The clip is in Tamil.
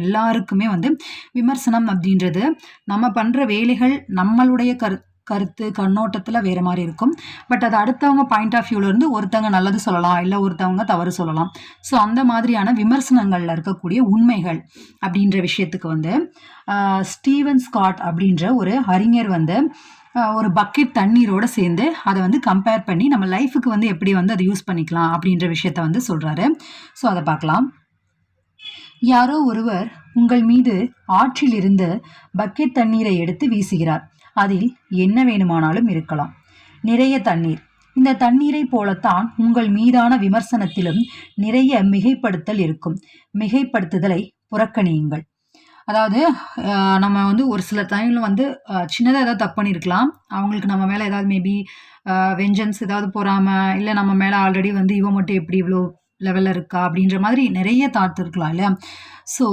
எல்லாருக்குமே வந்து விமர்சனம் அப்படின்றது நம்ம பண்ணுற வேலைகள் நம்மளுடைய கரு கருத்து கண்ணோட்டத்தில் வேறு மாதிரி இருக்கும். பட் அது அடுத்தவங்க பாயிண்ட் ஆஃப் வியூவிலேருந்து ஒருத்தவங்க நல்லது சொல்லலாம் இல்லை ஒருத்தவங்க தவறு சொல்லலாம். ஸோ அந்த மாதிரியான விமர்சனங்களில் இருக்கக்கூடிய உண்மைகள் அப்படின்ற விஷயத்துக்கு வந்து ஸ்டீவன் ஸ்காட் அப்படின்ற ஒரு அறிஞர் வந்து ஒரு பக்கெட் தண்ணீரோடு சேர்ந்து அதை வந்து கம்பேர் பண்ணி நம்ம லைஃபுக்கு வந்து எப்படி வந்து அதை யூஸ் பண்ணிக்கலாம் அப்படின்ற விஷயத்த வந்து சொல்கிறாரு ஸோ அதை பார்க்கலாம். யாரோ ஒருவர் உங்கள் மீது ஆற்றிலிருந்து பக்கெட் தண்ணீரை எடுத்து வீசுகிறார். அதில் என்ன வேணுமானாலும் இருக்கலாம். நிறைய தண்ணீர். இந்த தண்ணீரை போலத்தான் உங்கள் மீதான விமர்சனத்திலும் நிறைய மிகைப்படுத்தல் இருக்கும். மிகைப்படுத்துதலை புறக்கணியுங்கள். அதாவது நம்ம வந்து ஒரு சில டைமில் வந்து சின்னதாக ஏதாவது தப்பு பண்ணியிருக்கலாம் அவங்களுக்கு நம்ம மேலே ஏதாவது மேபி வெஞ்சன்ஸ் ஏதாவது போகாமல் இல்லை நம்ம மேலே ஆல்ரெடி வந்து இவன் மட்டும் எப்படி இவ்வளோ லெவலில் இருக்கா அப்படின்ற மாதிரி நிறைய தாட் இருக்கலாம் இல்லையா? ஸோ